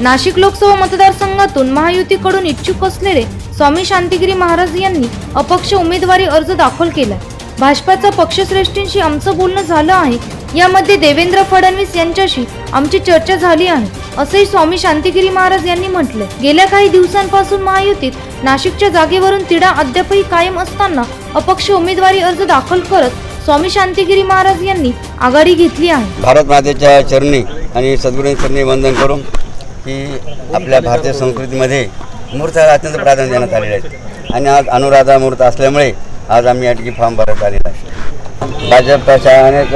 नाशिक लोकसभा मतदारसंघातून महायुतीकडून इच्छुक असलेले स्वामी शांतिगिरी महाराज यांनी अपक्ष उमेदवारी अर्ज दाखल केला. भाजपाचा पक्षश्रेष्ठींशी आमचं बोलणं झालं आहे. यामध्ये देवेंद्र फडणवीस यांच्याशी आमची चर्चा झाली आहे असंही स्वामी शांतिगिरी महाराज यांनी म्हटलं. गेल्या काही दिवसांपासून महायुतीत नाशिकच्या जागेवरून तिढा अद्यापही कायम असताना अपक्ष उमेदवारी अर्ज दाखल करत स्वामी शांतिगिरी महाराज यांनी आघाडी घेतली आहे. भारत मातेच्या चरणी आणि सद्गुरूंच्या चरणी वंदन करून की आपल्या भारतीय संस्कृतीमध्ये मूर्ताला अत्यंत प्राधान्य देण्यात आलेले आहेत. आणि आज अनुराधा मूर्त असल्यामुळे आज आम्ही या ठिकाणी फॉर्म भरत आलेला आहे. भाजपच्या अनेक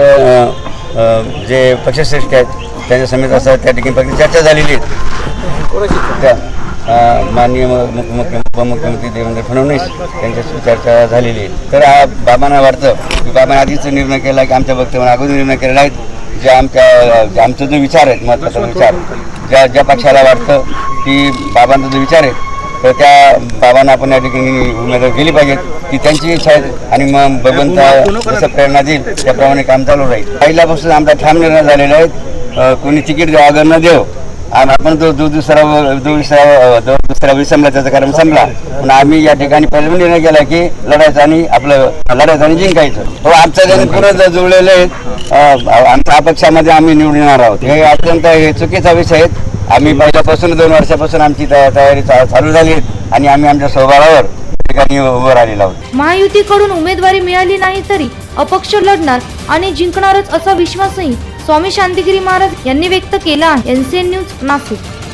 जे पक्षश्रेष्ठ आहेत त्यांच्या समेत असतात त्या ठिकाणी फक्त चर्चा झालेली आहे. त्या माननीय मुख्यमंत्री उपमुख्यमंत्री देवेंद्र फडणवीस यांच्याशी चर्चा झालेली आहे. तर बाबांना वाटतं की बाबांनी आधीच निर्णय केला आहे की आमच्या वक्तव्याने अगोदर निर्णय केलेला आहे. जे आमच्या आमचा जो विचार आहे महत्त्वाचा विचार ज्या ज्या पक्षाला वाटतं की बाबांचा जो विचार आहे तर त्या बाबांना आपण या ठिकाणी उमेदवार गेली पाहिजेत की त्यांची इच्छा आहे. आणि मग भगवंत जसं प्रेरणा देईल त्याप्रमाणे काम चालू राहील. पहिल्यापासून आमचा ठाम निर्णय झालेला आहे कोणी तिकीट अगर न देव आणि आपण जो जो दुसरा जो दुसरा जो दुसरा वेळी संपला त्याचा कारण संपला. पण आम्ही या ठिकाणी पहिला निर्णय केला की लढायचं आणि आपलं लढायचं आणि जिंकायचं. हो आमच्या जण पूर्ण जुळलेले आहेत आमच्या अपक्षामध्ये आम्ही निवडणार आहोत. हे अत्यंत हे चुकीचा विषय आहेत आम्ही पहिल्यापासून दोन वर्षापासून आमची तयारी चालू झाली आणि आम्ही आमच्या सहभागावर ठिकाणी उभं राहिलेलो आहोत. महायुतीकडून उमेदवारी मिळाली नाही तरी अपक्ष लढणार आणि जिंकणारच असा विश्वासही स्वामी शांतिगिरी महाराज यांनी व्यक्त केला आहे. NCN news Nashik.